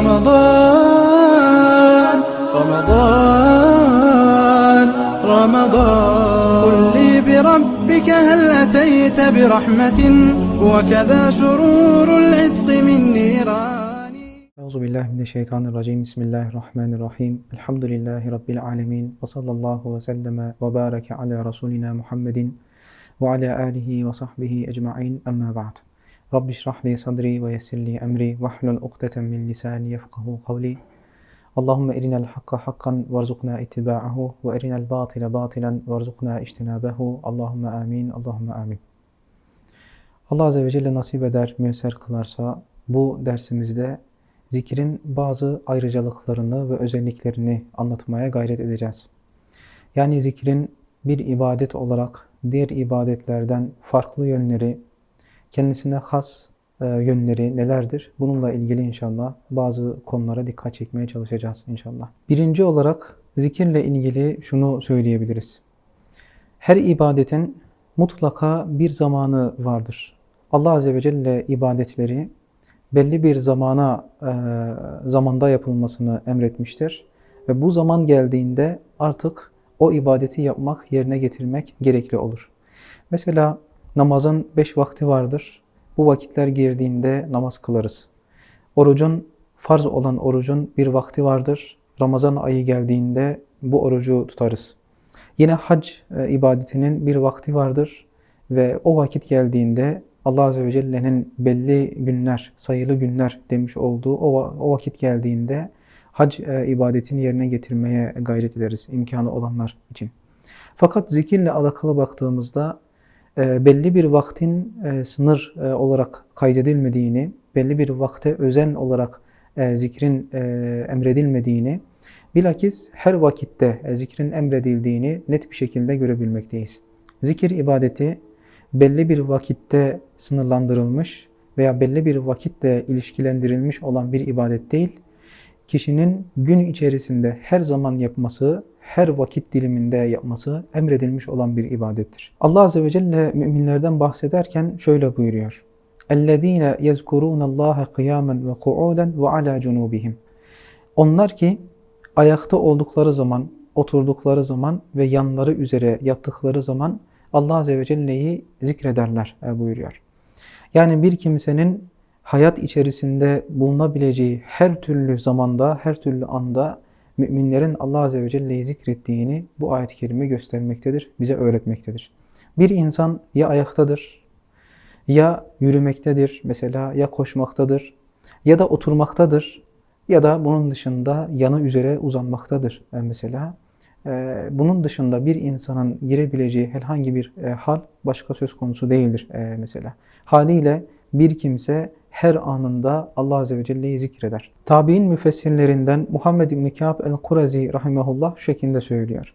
رمضان رمضان رمضان قل لي بربك هل أتيت برحمة وكذا سرور العتق من نيران Euzu billahi mineşşeytanirracim. Bismillahirrahmanirrahim. Elhamdülillahi rabbil alamin. Ve sallallahu ve selleme ve bareke ala rasulina Muhammedin ve ala alihi ve sahbihi ecmaîn. Amma ba'd. Rabbi şrah li sadri ve yessir li emri ve hlul ukdeten min lisani yefkahu kavli. Allahumme erinel hakka hakkan verzukna ittiba'ahu ve erinel batile batilen verzukna ijtinabehu. Allahumme amin. Allahumme amin. Allah Azze ve Celle nasip eder, müyesser kılarsa bu dersimizde zikrin bazı ayrıcalıklarını ve özelliklerini anlatmaya gayret edeceğiz. Yani zikrin bir ibadet olarak diğer ibadetlerden farklı yönleri, kendisine has e, yönleri nelerdir? Bununla ilgili inşallah bazı konulara dikkat çekmeye çalışacağız inşallah. Birinci olarak zikirle ilgili şunu söyleyebiliriz. Her ibadetin mutlaka bir zamanı vardır. Allah Azze ve Celle ibadetleri belli bir zamana e, zamanda yapılmasını emretmiştir. Ve bu zaman geldiğinde artık o ibadeti yapmak, yerine getirmek gerekli olur. Mesela namazın beş vakti vardır. Bu vakitler girdiğinde namaz kılarız. Orucun, farz olan orucun bir vakti vardır. Ramazan ayı geldiğinde bu orucu tutarız. Yine hac e, ibadetinin bir vakti vardır ve o vakit geldiğinde Allah Azze ve Celle'nin belli günler, sayılı günler demiş olduğu o, o vakit geldiğinde hac e, ibadetini yerine getirmeye gayret ederiz imkanı olanlar için. Fakat zikirle alakalı baktığımızda belli bir vaktin e, sınır e, olarak kaydedilmediğini, belli bir vakte özen olarak e, zikrin e, emredilmediğini, bilakis her vakitte e, zikrin emredildiğini net bir şekilde görebilmekteyiz. Zikir ibadeti belli bir vakitte sınırlandırılmış veya belli bir vakitle ilişkilendirilmiş olan bir ibadet değil, kişinin gün içerisinde her zaman yapması, her vakit diliminde yapması emredilmiş olan bir ibadettir. Allah Azze ve Celle müminlerden bahsederken şöyle buyuruyor. اَلَّذ۪ينَ يَذْكُرُونَ اللّٰهَ قِيَامًا وَقُعُودًا وَعَلَى جُنُوبِهِمْ Onlar ki ayakta oldukları zaman, oturdukları zaman ve yanları üzere yattıkları zaman Allah Azze ve Celle'yi zikrederler e, buyuruyor. Yani bir kimsenin hayat içerisinde bulunabileceği her türlü zamanda, her türlü anda müminlerin Allah Azze ve Celle'yi zikrettiğini bu ayet-i kerime göstermektedir, bize öğretmektedir. Bir insan ya ayaktadır, ya yürümektedir mesela, ya koşmaktadır, ya da oturmaktadır, ya da bunun dışında yanı üzere uzanmaktadır e, mesela. Ee, bunun dışında bir insanın girebileceği herhangi bir e, hal başka söz konusu değildir e, mesela. Haliyle bir kimse her anında Allah Azze ve Celle'yi zikreder. Tabi'in müfessirlerinden Muhammed İbn Kâb el-Kurazi rahimahullah şu şekilde söylüyor.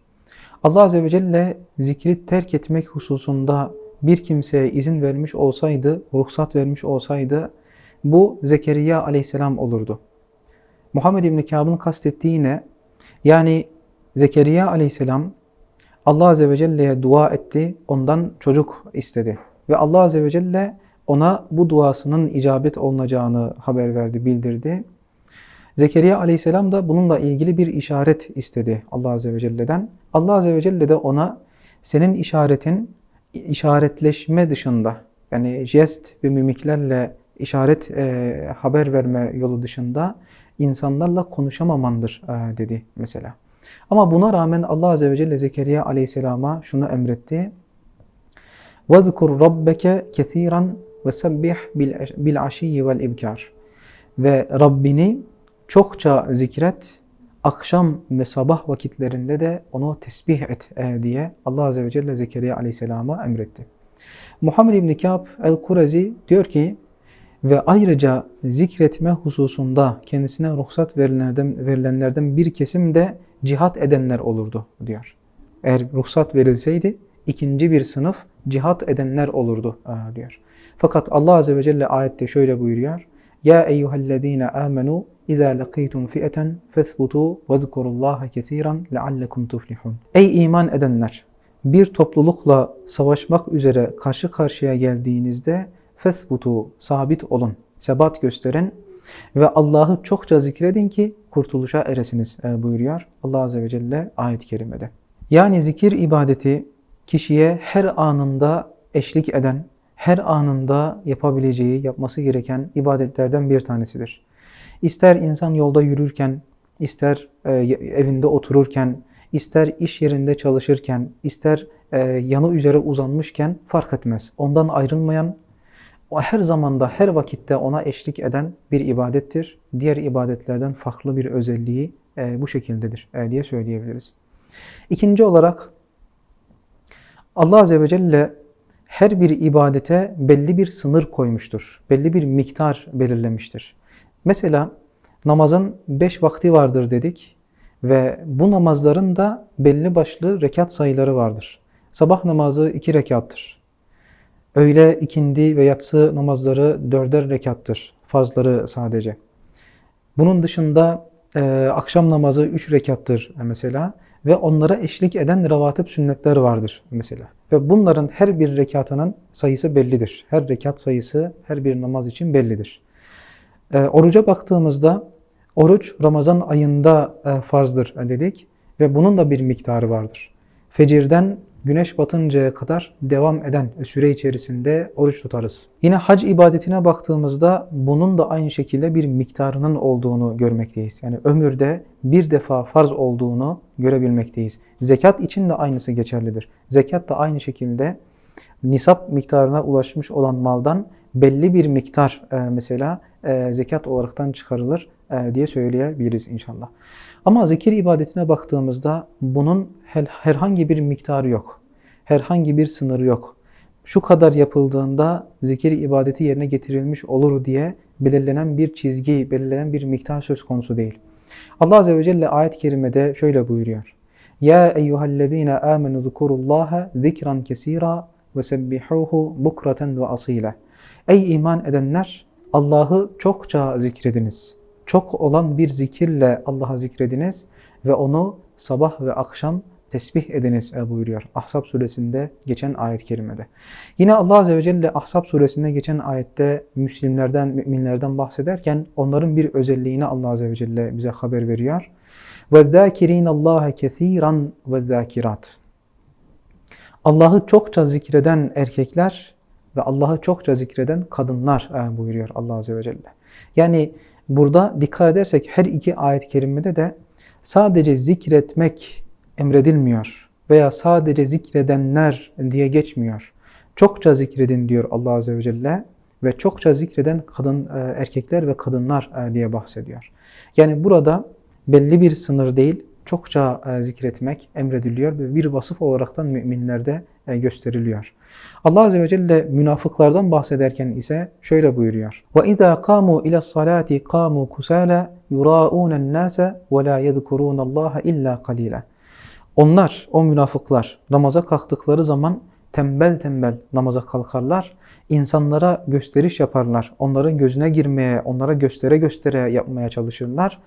Allah Azze ve Celle zikri terk etmek hususunda bir kimseye izin vermiş olsaydı, ruhsat vermiş olsaydı bu Zekeriya aleyhisselam olurdu. Muhammed İbn Kâb'ın kastettiği yine yani Zekeriya aleyhisselam Allah Azze ve Celle'ye dua etti, ondan çocuk istedi. Ve Allah Azze ve Celle ona bu duasının icabet olunacağını haber verdi, bildirdi. Zekeriya aleyhisselam da bununla ilgili bir işaret istedi Allah Azze ve Celle'den. Allah Azze ve Celle de ona senin işaretin işaretleşme dışında yani jest ve mimiklerle işaret e, haber verme yolu dışında insanlarla konuşamamandır e, dedi mesela. Ama buna rağmen Allah Azze ve Celle Zekeriya Aleyhisselam'a şunu emretti. وَذْكُرْ رَبَّكَ كَثِيرًا ve sebbih bil aşiyyi vel imkar. Ve Rabbini çokça zikret, akşam ve sabah vakitlerinde de onu tesbih et e, diye Allah Azze ve Celle Zekeriya Aleyhisselam'a emretti. Muhammed İbn Kâb el-Kurezi diyor ki ve ayrıca zikretme hususunda kendisine ruhsat verilenlerden, verilenlerden bir kesim de cihat edenler olurdu diyor. Eğer ruhsat verilseydi ikinci bir sınıf cihat edenler olurdu diyor. Fakat Allah Azze ve Celle ayette şöyle buyuruyor. Ya eyyühellezine amenu İzâ lakîtum fi'eten fethbutu ve zikurullâhe kesiran leallekum tuflihun. Ey iman edenler! Bir toplulukla savaşmak üzere karşı karşıya geldiğinizde fethbutu sabit olun, sebat gösterin Ve Allah'ı çokça zikredin ki kurtuluşa eresiniz e, buyuruyor Allah Azze ve Celle ayet-i kerimede. Yani zikir ibadeti kişiye her anında eşlik eden, her anında yapabileceği, yapması gereken ibadetlerden bir tanesidir. İster insan yolda yürürken, ister e, evinde otururken, ister iş yerinde çalışırken, ister e, yanı üzere uzanmışken fark etmez. Ondan ayrılmayan, o her zamanda, her vakitte ona eşlik eden bir ibadettir. Diğer ibadetlerden farklı bir özelliği e, bu şekildedir diye söyleyebiliriz. İkinci olarak Allah Azze ve Celle her bir ibadete belli bir sınır koymuştur. Belli bir miktar belirlemiştir. Mesela namazın beş vakti vardır dedik ve bu namazların da belli başlı rekat sayıları vardır. Sabah namazı iki rekattır. Öğle, ikindi ve yatsı namazları dörder rekattır. Farzları sadece. Bunun dışında e, akşam namazı üç rekattır mesela ve onlara eşlik eden revatip sünnetler vardır mesela. Ve bunların her bir rekatının sayısı bellidir. Her rekat sayısı her bir namaz için bellidir. E, oruca baktığımızda oruç Ramazan ayında e, farzdır dedik ve bunun da bir miktarı vardır. Fecirden güneş batıncaya kadar devam eden süre içerisinde oruç tutarız. Yine hac ibadetine baktığımızda bunun da aynı şekilde bir miktarının olduğunu görmekteyiz. Yani ömürde bir defa farz olduğunu görebilmekteyiz. Zekat için de aynısı geçerlidir. Zekat da aynı şekilde nisap miktarına ulaşmış olan maldan belli bir miktar e, mesela e, zekat olaraktan çıkarılır e, diye söyleyebiliriz inşallah. Ama zikir ibadetine baktığımızda bunun herhangi bir miktarı yok. Herhangi bir sınırı yok. Şu kadar yapıldığında zikir ibadeti yerine getirilmiş olur diye belirlenen bir çizgi, belirlenen bir miktar söz konusu değil. Allah Azze ve Celle ayet-i kerimede şöyle buyuruyor. Ya eyyühellezine amenu zukurullaha zikran kesira ve sebbihuhu bukraten ve asile. Ey iman edenler Allah'ı çokça zikrediniz Çok olan bir zikirle Allah'a zikrediniz ve onu sabah ve akşam tesbih ediniz buyuruyor. Ahzab suresinde geçen ayet-i kerimede. Yine Allah Azze ve Celle Ahzab suresinde geçen ayette Müslimlerden, müminlerden bahsederken onların bir özelliğini Allah Azze ve Celle bize haber veriyor. وَالذَّاكِرِينَ اللّٰهَ كَثِيرًا وَالذَّاكِرَاتِ Allah'ı çokça zikreden erkekler ve Allah'ı çokça zikreden kadınlar buyuruyor Allah Azze ve Celle. Yani burada dikkat edersek her iki ayet-i kerimede de sadece zikretmek emredilmiyor veya sadece zikredenler diye geçmiyor. Çokça zikredin diyor Allah Azze ve Celle ve çokça zikreden kadın e, erkekler ve kadınlar e, diye bahsediyor. Yani burada belli bir sınır değil, çokça e, zikretmek emrediliyor ve bir vasıf olaraktan müminlerde gösteriliyor. Allah Azze ve Celle münafıklardan bahsederken ise şöyle buyuruyor. وَاِذَا قَامُوا اِلَى الصَّلَاةِ قَامُوا كُسَالًا يُرَاءُونَ النَّاسَ وَلَا يَذْكُرُونَ اللّٰهَ اِلَّا قَلِيلًا onlar, o münafıklar namaza kalktıkları zaman tembel tembel namaza kalkarlar. İnsanlara gösteriş yaparlar. Onların gözüne girmeye, onlara göstere göstere yapmaya çalışırlar.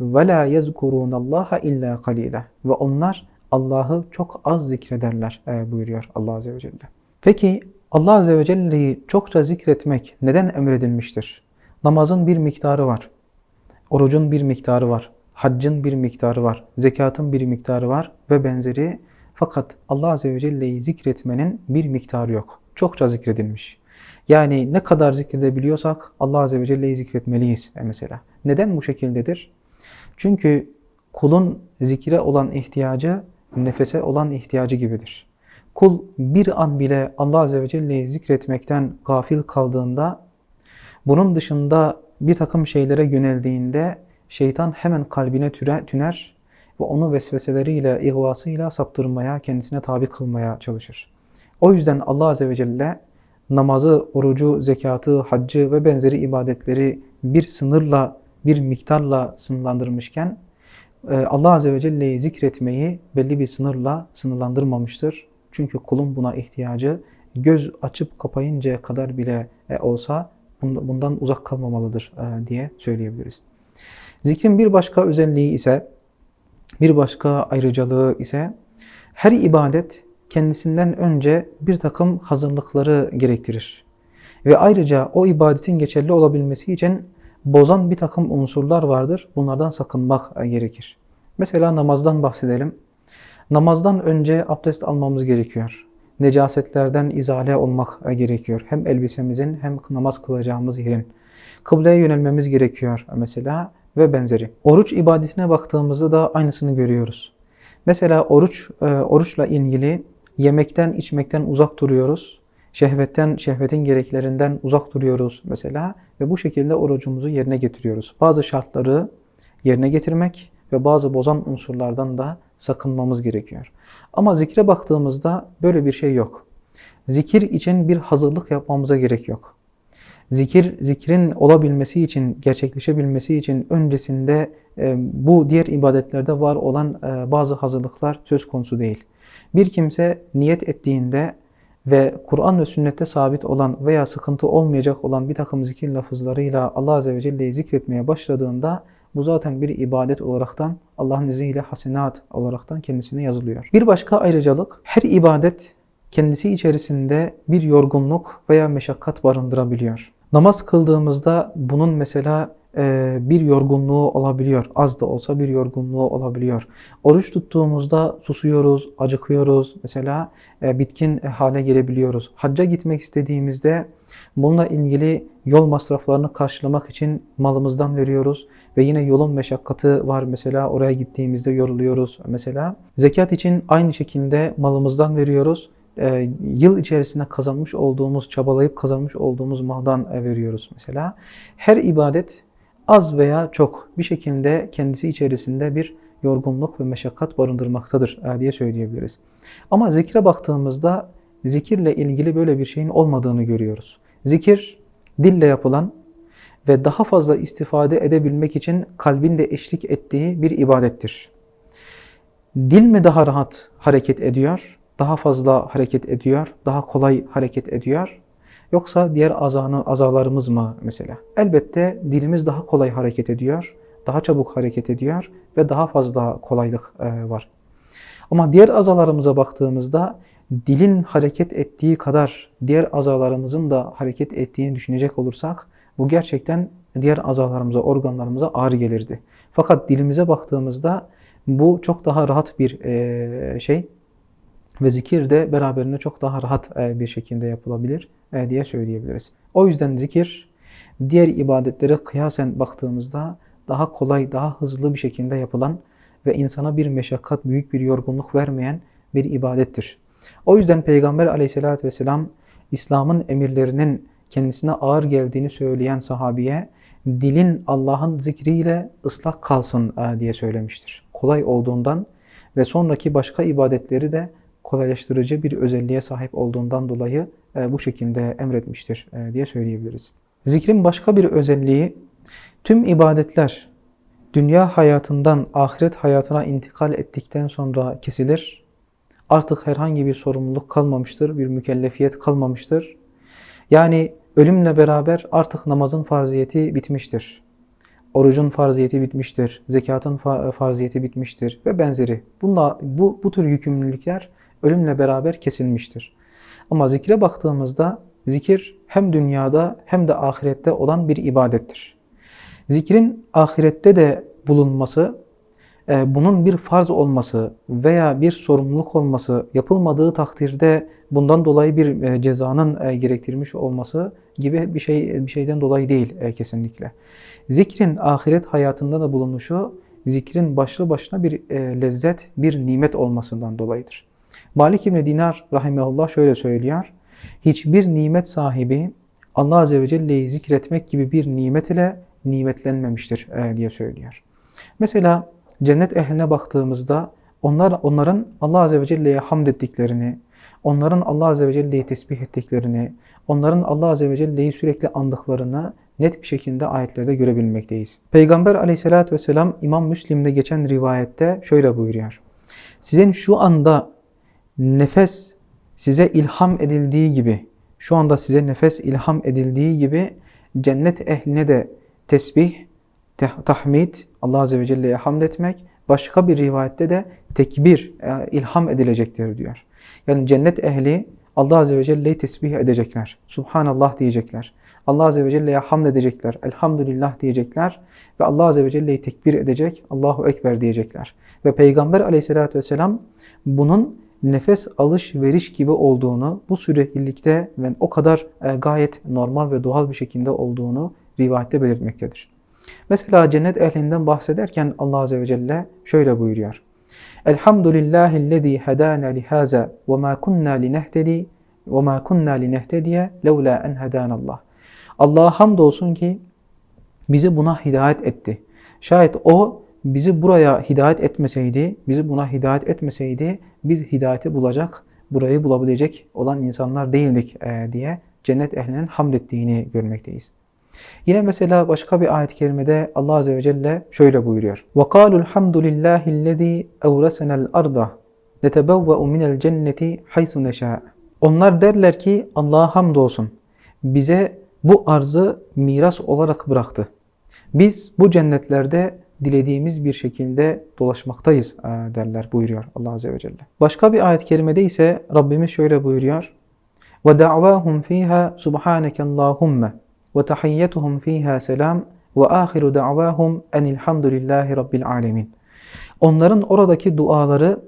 Ve la yezkurunallaha illa kalila. Ve onlar Allah'ı çok az zikrederler e, buyuruyor Allah Azze ve Celle. Peki Allah Azze ve Celle'yi çokça zikretmek neden emredilmiştir? Namazın bir miktarı var. Orucun bir miktarı var haccın bir miktarı var, zekatın bir miktarı var ve benzeri. Fakat Allah Azze ve Celle'yi zikretmenin bir miktarı yok. Çokça zikredilmiş. Yani ne kadar zikredebiliyorsak Allah Azze ve Celle'yi zikretmeliyiz mesela. Neden bu şekildedir? Çünkü kulun zikre olan ihtiyacı nefese olan ihtiyacı gibidir. Kul bir an bile Allah Azze ve Celle'yi zikretmekten gafil kaldığında, bunun dışında bir takım şeylere yöneldiğinde şeytan hemen kalbine tüner ve onu vesveseleriyle, ihvasıyla saptırmaya, kendisine tabi kılmaya çalışır. O yüzden Allah Azze ve Celle namazı, orucu, zekatı, haccı ve benzeri ibadetleri bir sınırla, bir miktarla sınırlandırmışken e, Allah Azze ve Celle'yi zikretmeyi belli bir sınırla sınırlandırmamıştır. Çünkü kulun buna ihtiyacı göz açıp kapayıncaya kadar bile e, olsa bundan uzak kalmamalıdır e, diye söyleyebiliriz. Zikrin bir başka özelliği ise, bir başka ayrıcalığı ise her ibadet kendisinden önce bir takım hazırlıkları gerektirir. Ve ayrıca o ibadetin geçerli olabilmesi için bozan bir takım unsurlar vardır. Bunlardan sakınmak e, gerekir. Mesela namazdan bahsedelim. Namazdan önce abdest almamız gerekiyor. Necasetlerden izale olmak e, gerekiyor. Hem elbisemizin hem namaz kılacağımız yerin. Kıbleye yönelmemiz gerekiyor mesela ve benzeri. Oruç ibadetine baktığımızda da aynısını görüyoruz. Mesela oruç e, oruçla ilgili yemekten, içmekten uzak duruyoruz. Şehvetten, şehvetin gereklerinden uzak duruyoruz mesela ve bu şekilde orucumuzu yerine getiriyoruz. Bazı şartları yerine getirmek ve bazı bozan unsurlardan da sakınmamız gerekiyor. Ama zikre baktığımızda böyle bir şey yok. Zikir için bir hazırlık yapmamıza gerek yok. Zikir, zikrin olabilmesi için, gerçekleşebilmesi için öncesinde e, bu diğer ibadetlerde var olan e, bazı hazırlıklar söz konusu değil. Bir kimse niyet ettiğinde ve Kur'an ve sünnette sabit olan veya sıkıntı olmayacak olan bir takım zikir lafızlarıyla Allah Azze ve Celle'yi zikretmeye başladığında bu zaten bir ibadet olaraktan Allah'ın izniyle hasenat olaraktan kendisine yazılıyor. Bir başka ayrıcalık her ibadet kendisi içerisinde bir yorgunluk veya meşakkat barındırabiliyor. Namaz kıldığımızda bunun mesela e, bir yorgunluğu olabiliyor. Az da olsa bir yorgunluğu olabiliyor. Oruç tuttuğumuzda susuyoruz, acıkıyoruz. Mesela e, bitkin hale gelebiliyoruz. Hacca gitmek istediğimizde bununla ilgili yol masraflarını karşılamak için malımızdan veriyoruz. Ve yine yolun meşakkatı var. Mesela oraya gittiğimizde yoruluyoruz. Mesela zekat için aynı şekilde malımızdan veriyoruz e, yıl içerisinde kazanmış olduğumuz, çabalayıp kazanmış olduğumuz maldan e, veriyoruz mesela. Her ibadet az veya çok bir şekilde kendisi içerisinde bir yorgunluk ve meşakkat barındırmaktadır e, diye söyleyebiliriz. Ama zikre baktığımızda zikirle ilgili böyle bir şeyin olmadığını görüyoruz. Zikir dille yapılan ve daha fazla istifade edebilmek için kalbin de eşlik ettiği bir ibadettir. Dil mi daha rahat hareket ediyor? Daha fazla hareket ediyor? Daha kolay hareket ediyor? Yoksa diğer azanı, azalarımız mı mesela? Elbette dilimiz daha kolay hareket ediyor, daha çabuk hareket ediyor ve daha fazla kolaylık e, var. Ama diğer azalarımıza baktığımızda dilin hareket ettiği kadar diğer azalarımızın da hareket ettiğini düşünecek olursak bu gerçekten diğer azalarımıza, organlarımıza ağır gelirdi. Fakat dilimize baktığımızda bu çok daha rahat bir e, şey ve zikir de beraberinde çok daha rahat e, bir şekilde yapılabilir e, diye söyleyebiliriz. O yüzden zikir diğer ibadetlere kıyasen baktığımızda daha kolay, daha hızlı bir şekilde yapılan ve insana bir meşakkat, büyük bir yorgunluk vermeyen bir ibadettir. O yüzden Peygamber aleyhissalatü vesselam İslam'ın emirlerinin kendisine ağır geldiğini söyleyen sahabiye dilin Allah'ın zikriyle ıslak kalsın e, diye söylemiştir. Kolay olduğundan ve sonraki başka ibadetleri de kolaylaştırıcı bir özelliğe sahip olduğundan dolayı e, bu şekilde emretmiştir e, diye söyleyebiliriz. Zikrin başka bir özelliği tüm ibadetler dünya hayatından ahiret hayatına intikal ettikten sonra kesilir. Artık herhangi bir sorumluluk kalmamıştır, bir mükellefiyet kalmamıştır. Yani ölümle beraber artık namazın farziyeti bitmiştir. Orucun farziyeti bitmiştir, zekatın farziyeti bitmiştir ve benzeri. Bunla, bu, bu tür yükümlülükler ölümle beraber kesilmiştir. Ama zikre baktığımızda zikir hem dünyada hem de ahirette olan bir ibadettir. Zikrin ahirette de bulunması, e, bunun bir farz olması veya bir sorumluluk olması, yapılmadığı takdirde bundan dolayı bir e, cezanın e, gerektirmiş olması gibi bir şey bir şeyden dolayı değil kesinlikle. Zikrin ahiret hayatında da bulunuşu, zikrin başlı başına bir lezzet, bir nimet olmasından dolayıdır. Malik İbni Dinar rahimahullah şöyle söylüyor. Hiçbir nimet sahibi Allah Azze ve Celle'yi zikretmek gibi bir nimet ile nimetlenmemiştir e, diye söylüyor. Mesela cennet ehline baktığımızda onlar onların Allah Azze ve Celle'ye hamd ettiklerini, onların Allah Azze ve Celle'yi tesbih ettiklerini, onların Allah Azze ve Celle'yi sürekli andıklarını net bir şekilde ayetlerde görebilmekteyiz. Peygamber aleyhissalatü vesselam İmam Müslim'de geçen rivayette şöyle buyuruyor. Sizin şu anda nefes size ilham edildiği gibi, şu anda size nefes ilham edildiği gibi cennet ehline de tesbih, tahmid, Allah Azze ve Celle'ye hamd etmek, başka bir rivayette de tekbir e, ilham edilecektir diyor. Yani cennet ehli Allah Azze ve Celle'yi tesbih edecekler. Subhanallah diyecekler. Allah Azze ve Celle'ye hamd edecekler. Elhamdülillah diyecekler. Ve Allah Azze ve Celle'yi tekbir edecek. Allahu Ekber diyecekler. Ve Peygamber Aleyhisselatü Vesselam bunun nefes alış veriş gibi olduğunu, bu süreklilikte ve o kadar e, gayet normal ve doğal bir şekilde olduğunu rivayette belirtmektedir. Mesela cennet ehlinden bahsederken Allah Azze ve Celle şöyle buyuruyor. Elhamdülillahillezî hedâna lihâzâ ve mâ kunnâ linehtedî ve mâ kunnâ linehtediye levlâ en hedânallah. Allah'a hamdolsun ki bizi buna hidayet etti. Şayet o bizi buraya hidayet etmeseydi, bizi buna hidayet etmeseydi biz hidayeti bulacak, burayı bulabilecek olan insanlar değildik e, diye cennet ehlinin hamd ettiğini görmekteyiz. Yine mesela başka bir ayet-i kerimede Allah Azze ve Celle şöyle buyuruyor. وَقَالُوا الْحَمْدُ لِلّٰهِ الَّذ۪ي اَوْرَسَنَا الْأَرْضَ نَتَبَوَّأُ مِنَ الْجَنَّةِ حَيْثُ نَشَاءُ Onlar derler ki Allah'a hamdolsun. Bize bu arzı miras olarak bıraktı. Biz bu cennetlerde dilediğimiz bir şekilde dolaşmaktayız e, derler buyuruyor Allah Azze ve Celle. Başka bir ayet-i kerimede ise Rabbimiz şöyle buyuruyor. وَدَعْوَاهُمْ ف۪يهَا سُبْحَانَكَ اللّٰهُمَّ وَتَحِيَّتُهُمْ ف۪يهَا سَلَامٌ وَآخِرُ دَعْوَاهُمْ اَنِ الْحَمْدُ لِلّٰهِ رَبِّ الْعَالَمِينَ Onların oradaki duaları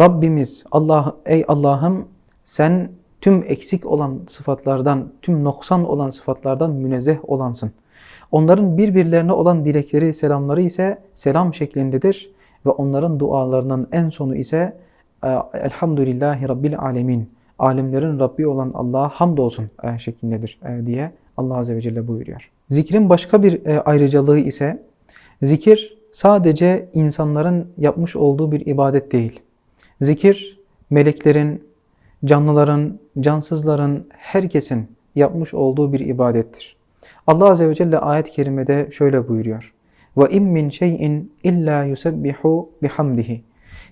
Rabbimiz, Allah, ey Allah'ım sen tüm eksik olan sıfatlardan, tüm noksan olan sıfatlardan münezzeh olansın. Onların birbirlerine olan dilekleri, selamları ise selam şeklindedir ve onların dualarının en sonu ise Elhamdülillahi Rabbil Alemin. Alemlerin Rabbi olan Allah'a hamdolsun e, şeklindedir e, diye Allah Azze ve Celle buyuruyor. Zikrin başka bir e, ayrıcalığı ise zikir sadece insanların yapmış olduğu bir ibadet değil. Zikir meleklerin, canlıların, cansızların, herkesin yapmış olduğu bir ibadettir. Allah Azze ve Celle ayet-i kerimede şöyle buyuruyor. Ve im min şeyin illa yusebbihu bihamdihi.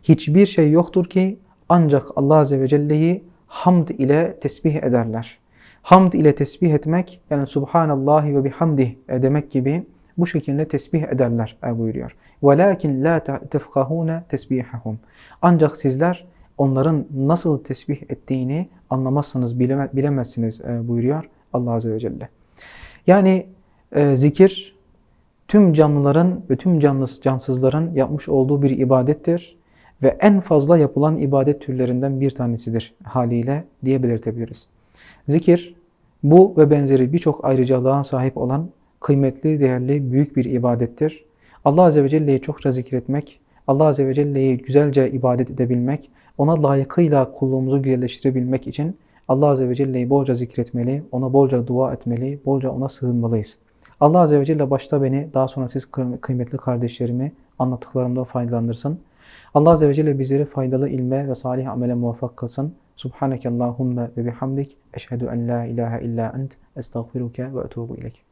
Hiçbir şey yoktur ki ancak Allah Azze ve Celle'yi hamd ile tesbih ederler. Hamd ile tesbih etmek yani Subhanallahi ve bihamdih demek gibi bu şekilde tesbih ederler buyuruyor. وَلَاكِنْ لَا تَفْقَهُونَ تَسْبِيحَهُمْ Ancak sizler onların nasıl tesbih ettiğini anlamazsınız, bilemezsiniz buyuruyor Allah Azze ve Celle. Yani e, zikir tüm canlıların ve tüm canlıs, cansızların yapmış olduğu bir ibadettir ve en fazla yapılan ibadet türlerinden bir tanesidir haliyle diye belirtebiliriz. Zikir bu ve benzeri birçok ayrıcalığa sahip olan kıymetli, değerli, büyük bir ibadettir. Allah Azze ve Celle'yi çokça zikretmek, Allah Azze ve Celle'yi güzelce ibadet edebilmek, ona layıkıyla kulluğumuzu güzelleştirebilmek için Allah Azze ve Celle'yi bolca zikretmeli, ona bolca dua etmeli, bolca ona sığınmalıyız. Allah Azze ve Celle başta beni, daha sonra siz kıymetli kardeşlerimi anlattıklarımda faydalandırsın. Allah Azze ve Celle bizleri faydalı ilme ve salih amele muvaffak kılsın. Subhaneke Allahümme ve bihamdik. Eşhedü en la ilahe illa ent. Estağfiruke ve etubu ilek.